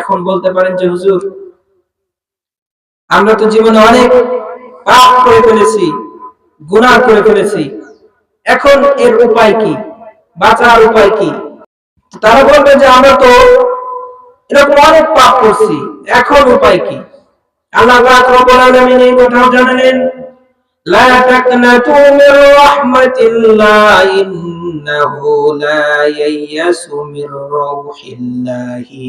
এখন বলতে পারেন যে, হুজুর, আমরা তো জীবনে অনেক পাপ করে ফেলেছি গুণা করে ফেলেছি। এখন এর উপায় কি? বাঁচার উপায় কি? তারা বলবে যে, আমরা তো এরকম অনেক পাপ করছি, এখন উপায় কি? আল্লাহ পাক রব্বুল আলামিন এই কথাও জানালেন, লা তাকনাতু মির রাহমাতিল্লাহ, ইন্নাহু লা ইয়াসু মির রাউহিল্লাহি।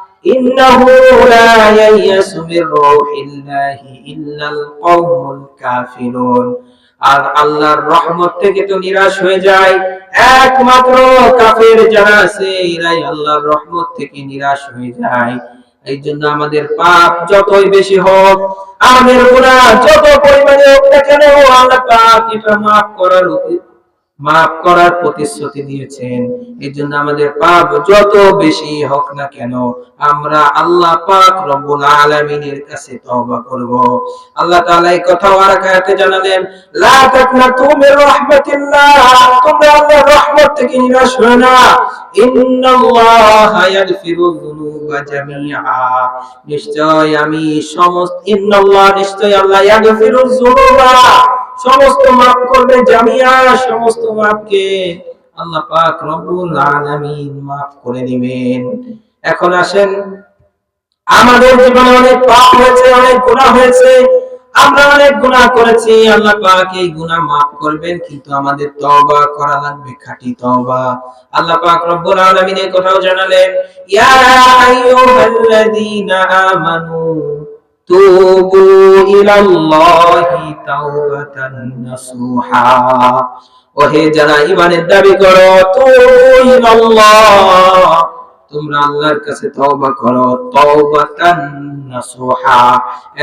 রাউহিল্লাহ ইন্নাহু লা ইয়াইয়াসু মির রাউহিল্লাহি ইল্লাল কওমুল কাফিরুন আর আল্লাহর রহমত থেকে তো নিরাশ হয়ে যায়। একমাত্র কাফের যারা আছে, এরাই আল্লাহর রহমত থেকে নিরাশ হয়ে যায়। এই জন্য আমাদের পাপ যতই বেশি হোক আমাদের গুনাহ যত পরিমাণে হোক না কেন, আল্লাহ পাক এটা মাফ করার মাফ করার প্রতিশ্রুতি দিয়েছেন। এই জন্য আমাদের পাপ যত বেশি হোক না কেন, আমরা আল্লাহ পাক রব্বুল আলামিনের কাছে তওবা করব। আল্লাহ তাআলা এই কথা আর আয়াতে জানালেন, লা তাকনাতু মির রাহমাতিল্লাহ তোমরা আল্লাহর রহমত থেকে নিরাশ হও না। ইন্নাল্লাহা ইয়াগফিরু যুনুবা জামিআ। নিশ্চয় আমি সমস্ত, ইন্নাল্লাহ নিশ্চয় আল্লাহ ইয়াগফিরু যুনুবা। সমস্ত মাফ করবে জামিয়া, সমস্ত মাফকে আল্লাহ পাক রব্বুল আলামিন মাফ করে দিবেন। এখন আসেন, আমাদের জীবনে অনেক পাপ হয়েছে, অনেক গুনাহ হয়েছে, আমরা অনেক গুনাহ করেছি, আল্লাহ পাক এই গুনাহ মাফ করবেন, কিন্তু আমাদের তওবা করা লাগবে, খাঁটি তওবা। আল্লাহ পাক রব্বুল আলামিন এই কথাও জানালেন, ইয়া আইয়ুহাল্লাযীনা আমানু তুবু ইলাল্লাহি তাওবাতান নাসুহা। ওহে যারা ঈমানের দাবি করো তোমরা আল্লাহর কাছে তওবা করো, তাওবাতান নাসুহা,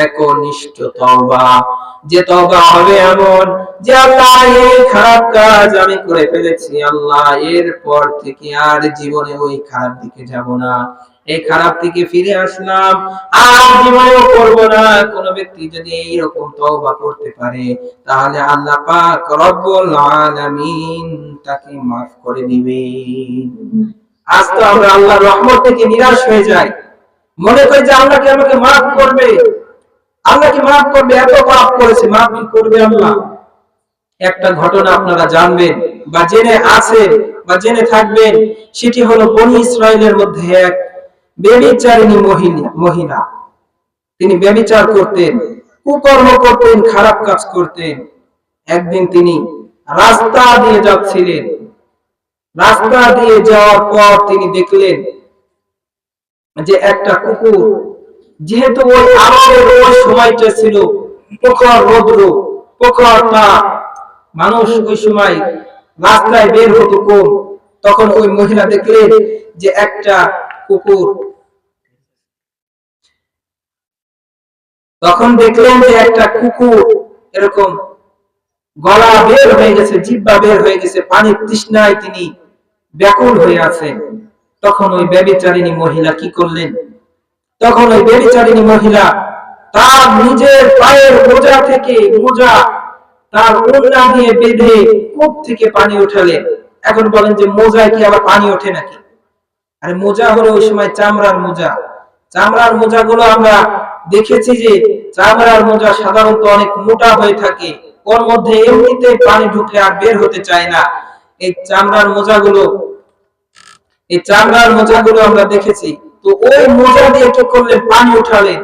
একনিষ্ঠ তওবা। যে তওবা হবে এমন যে আল্লাহ এই খারাপ কাজ আমি করে ফেলেছি, আল্লাহ এর পর থেকে আর জীবনে ওই খারাপ দিকে যাব না। এই খারাপ থেকে ফিরে আসলাম। আর জীবনেও করব না। কোন ব্যক্তি যদি এইরকম তওবা করতে পারে, তাহলে আল্লাহ পাক রব্বুল আলামিন তাকে মাফ করে দিবেন। আজ তো আমরা আল্লাহর রহমত থেকে নিরাশ হয়ে যাই। মনে করি যে আল্লাহ কি আমাকে মাফ করবে? আল্লাহ কি মাফ করবে? এত পাপ করেছে, মাফ কি করবে আল্লাহ? একটা ঘটনা আপনারা জানবেন বা জেনে আছে বা জেনে থাকবেন, সেটি হলো বনি ইসরায়েলের মধ্যে এক বেবিচারিণী মহিলা। তিনি ব্যবিচার করতেন, কুকর্ম করতেন, খারাপ কাজ করতেন। একদিন তিনি রাস্তা দিয়ে যাচ্ছিলেন। রাস্তা দিয়ে যাওয়ার পর তিনি দেখলেন যে একটা কুকুর, যেহেতু ওই আরবের ওই সময়টা ছিল প্রখর রৌদ্র, প্রখর তাপ, মানুষ ওই সময় রাস্তায় বের হতো কম তখন ওই মহিলা দেখলেন যে একটা কুকুর তখন দেখলেন যে একটা কুকুর এরকম গলা বের হয়ে গেছে, জিব্বা বের হয়ে গেছে, পানির তৃষ্ণায় তিনি ব্যাকুল হয়ে আছেন। তখন ওই ব্যবিচারিণী মহিলা কি করলেন? তখন ওই ব্যবিচারিণী মহিলা তার নিজের পায়ের মোজা থেকে মোজা তার ওড়না দিয়ে বেঁধে কূপ থেকে পানি উঠালেন। এখন বলেন যে মোজায় কি আবার পানি ওঠে নাকি? আরে মোজা হলো ওই সময় চামড়ার মোজা। চামড়ার মোজাগুলো আমরা দেখেছি যে চামড়ার মোজা সাধারণত অনেক মোটা হয়ে থাকে। ওর মধ্যে এমনিতে পানি ঢুকলে আর বের হতে চায় না। এই চামড়ার মোজাগুলো, এই চামড়ার মোজাগুলো আমরা দেখেছি। তো ওই মোজা দিয়ে কি করলেন? পানি উঠালেন।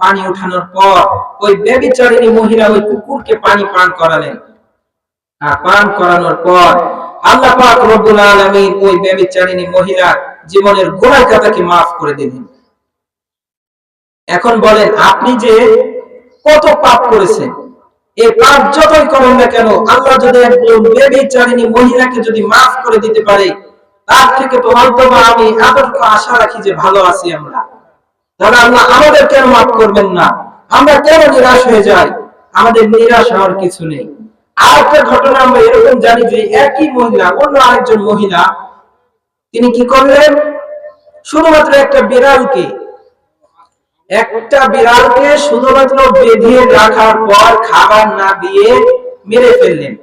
পানি উঠানোর পর ওই ব্যবিচারিণী মহিলা ওই কুকুরকে পানি পান করালেন। আর পান করানোর পর আল্লাহ পাক রব্বুল আলামিন ওই ব্যবিচারিণী মহিলার জীবনের গোড়ার কথাকে মাফ করে দিলেন। এখন বলেন, আপনি যে কত পাপ করেছেন এই পাপ যতই করেন না কেন, আল্লাহ যদি একজন ব্যবিচারিণী মহিলাকে যদি মাফ করে দিতে পারে, তার থেকে তো হয়তো আমি এতটুকু আশা রাখি যে ভালো আছি আমরা। তাহলে আল্লাহ আমাদের কেন মাফ করবেন না? আমরা কেন নিরাশ হয়ে যাই? আমাদের নিরাশ হওয়ার কিছু নেই। আর একটা ঘটনা আমরা এরকম জানি যে একই মহিলা, অন্য আরেকজন মহিলা, তিনি কি করলেন? শুধুমাত্র একটা বিড়ালকে একটা বিড়ালকে শুধুমাত্র বেঁধে রাখার পর খাবার না দিয়ে মেরে ফেললেন।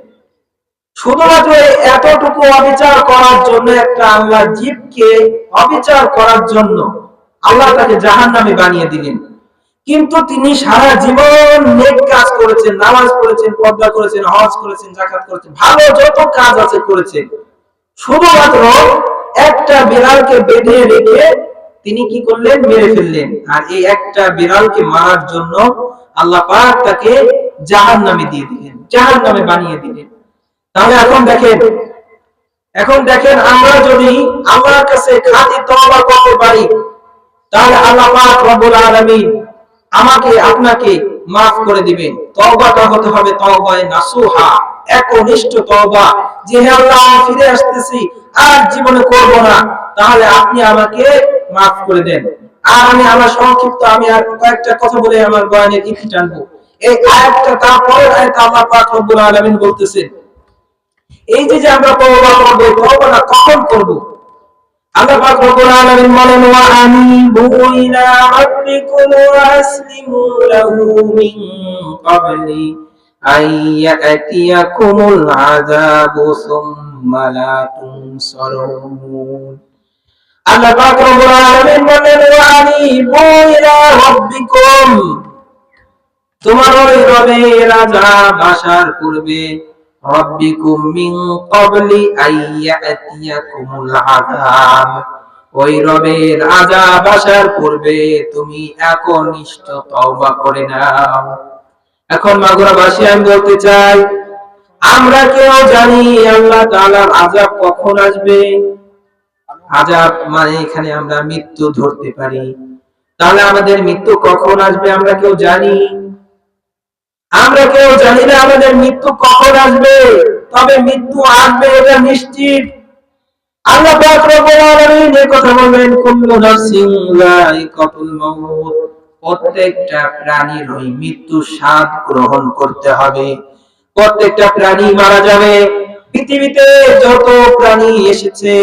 শুধুমাত্র এতটুকু অবিচার করার জন্য একটা আল্লাহ জীবকে অবিচার করার জন্য আল্লাহ তাকে জাহান নামে বানিয়ে দিলেন। কিন্তু তিনি সারা জীবন নেক কাজ করেছেন, নামাজ পড়েছেন, পর্দা করেছেন, হজ করেছেন জাকাত করেছেন, ভালো যত কাজ আছে করেছেন। শুধুমাত্র একটা বিড়ালকে বেঁধে রেখে তিনি কি করলেন? মেরে ফেললেন। আর এই একটা বিড়ালকে মারার জন্য আল্লাহ পাক তাকে জাহান নামে দিয়ে দিলেন। জাহান নামে বানিয়ে দিলেন। তাহলে এখন দেখেন এখন দেখেন আমরা যদি আল্লাহর কাছে খাঁটি তওবা করতে পারি, তাহলে আল্লাহ পাক রব্বুল আলামিন আমাকে, আপনাকে মাফ করে দিবেন। তওবাটা হতে হবে তওবায়ে নাসুহা, একনিষ্ঠ তওবা। যে হে আল্লাহ ফিরে আসতেছি, আর জীবনে করব না। তাহলে আপনি আমাকে মাফ করে দেন। আর আমি আমার সংক্ষিপ্ত, আমি আর কয়েকটা কথা বলে আমার বয়ানের ইতি টানবো। এই আয়াতটা তারপরে আয়াত আল্লাহ পাক রব্বুল আলামিন বলতেছেন, এই যে যে আমরা তওবা করব তওবাটা কখন করব? আল্লাহ পাক রব্বুল আলামিন বলেন, ওয়া আনিবু ইলা রাব্বিকুম ওয়া আসলিমু লাহু মিন ক্বাবলি আন ইয়াতিয়াকুমুল আযাবু সুম্মা লা তুনসারুন। আল্লাহ পাক রব্বুল আলামিন বলেন ওয়া তোমার ওই মিন ক্বাবলি আইয়াতিয়াকুমুল আযাব। ওই রবের আযাব আসার পূর্বে তুমি একনিষ্ঠ তওবা করে নাও। এখন মাগুরাবাসী, আমি বলতে চাই, আমরা কেউ জানি আল্লাহ তাআলার আযাব কখন আসবে? আযাব মানে এখানে আমরা মৃত্যু ধরতে পারি। তাহলে আমাদের মৃত্যু কখন আসবে আমরা কেউ জানি? আমরা কেউ জানি না আমাদের মৃত্যু কখন আসবে, তবে মৃত্যু আসবে এটা নিশ্চিত। আল্লাহ পাক রব্বুল আলামিন এই কথা বলবেন, কুল্লু নাফসিন মাউত। প্রত্যেকটা প্রাণীর ওই মৃত্যু স্বাদ গ্রহণ করতে হবে। প্রত্যেকটা প্রাণী মারা যাবে। পৃথিবীতে যত প্রাণী এসেছে,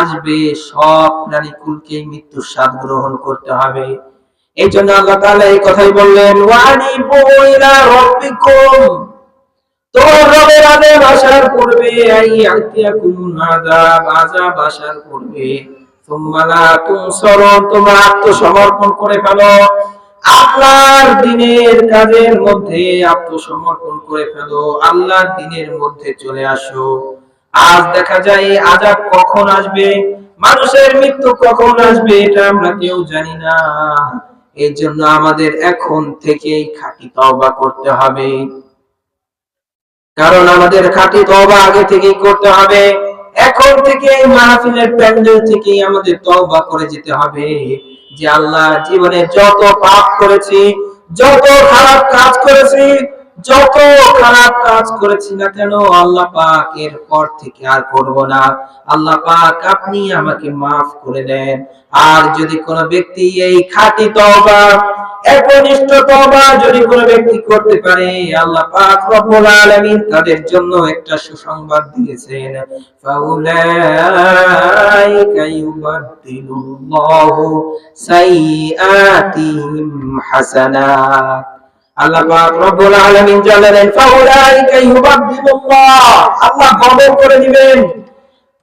আসবে, সব প্রাণী কুলকে মৃত্যুর স্বাদ গ্রহণ করতে হবে। এই জন্য আল্লাহ তাআলা এই কথাই বললেন ওয়ানি বুইলা রাব্বিকুম। তোমার রবের আদেশ আসার পূর্বে তোমরা আত্মসমর্পণ করে ফেলো। আল্লাহর দিনের কাজের মধ্যে আত্মসমর্পণ করে ফেলো, আল্লাহর দিনের মধ্যে চলে আসো। আজ দেখা যায় আযাব কখন আসবে? মানুষের মৃত্যু কখন আসবে এটা আমরা কেউ জানি না। এই জন্য আমাদের এখন থেকেই খাঁটি তওবা করতে হবে। কারণ আমাদের খাঁটি তওবা আগে থেকেই করতে হবে। এখন থেকে মাহফিলের প্যান্ডেল থেকেই আমাদের তওবা করে যেতে হবে। যে আল্লাহ জীবনে যত পাপ করেছি, যত খারাপ কাজ করেছি, যত খারাপ কাজ করেছি না কেন আল্লাহ পাক এর পর থেকে আর করব না। আল্লাহ পাক আপনি আমাকে মাফ করে দেন। আর যদি কোনো ব্যক্তি এই খাঁটি তওবা যদি কোনো ব্যক্তি করতে পারে, আল্লাহ পাক রব্বুল আলামিন তাদের জন্য একটা সুসংবাদ দিয়েছেন। ফাউলাইকা হাসানাত। আল্লাহ পাক রব্বুল আলামিন জানালেন, ফাউলাইকা আল্লাহ করে দিবেন।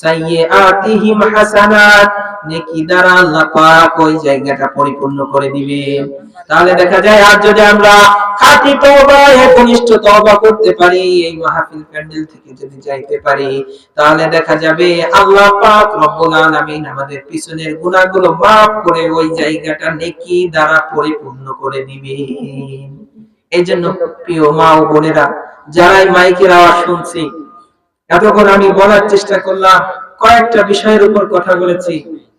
সাইয়্যাতিহিম হাসানাত। নেকি দ্বারা আল্লাহ পাক ওই জায়গাটা পরিপূর্ণ করে দিবেন তাহলে দেখা যায় আর যদি আমরা খাঁটি তওবা একনিষ্ঠ তওবা করতে পারি, এই মাহফিল প্যান্ডেল থেকে যদি যাইতে পারি, তাহলে দেখা যাবে আল্লাহ পাক রব্বুল আলামিন আমাদের পিছনের গুনাহগুলো maaf করে ওই জায়গাটা নেকি দ্বারা পরিপূর্ণ করে দিবেন এই জন্য প্রিয় মা ও বোনেরা, যারাই মাইকের আওয়াজ শুনছি এতক্ষণ আমি বলার চেষ্টা করলাম, কয়েকটা বিষয়ের উপর কথা বলেছি।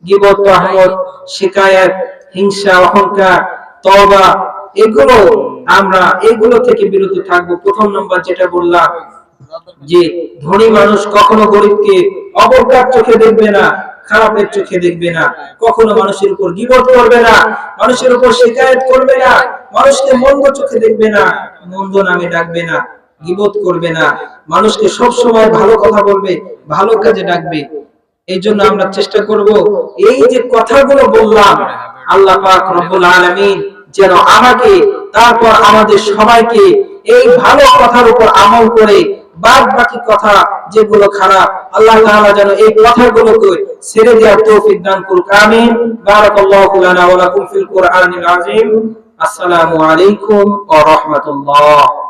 গিবত আহমদ শিকায়াত, হিংসা, অহংকার তবা এগুলো আমরা এগুলো থেকে বিরত প্রথম নম্বর যেটা বললাম যে, ধনী মানুষ কখনো গরিবকে অবজ্ঞার চোখে দেখবে না, খারাপের চোখে দেখবে না। কখনো মানুষের উপর গিবত করবে না, মানুষের উপর শিকায়ত করবে না, মানুষকে মন্দ চোখে দেখবে না, মন্দ নামে ডাকবে না। করবে না। মানুষকে সব সময় ভালো কথা বলবে, ভালো কাজে ডাকবে। এই জন্য আমরা চেষ্টা করব, এই যে কথাগুলো বললাম, আল্লাহ পাক রব্বুল আলামিন যেন আমাকে, তারপর আমাদের সবাইকে এই ভালো কথার উপর আমল করে বাদ বাকি কথা যেগুলো খারাপ, আল্লাহ তাআলা যেন এই কথাগুলোকে ছেড়ে দেওয়ার তৌফিক দান করুক। আমিন। বারাকাল্লাহু লানা ওয়া লাকুম ফিল কুরআনিল আসসালামু আলাইকুম ওয়া রাহমাতুল্লাহ।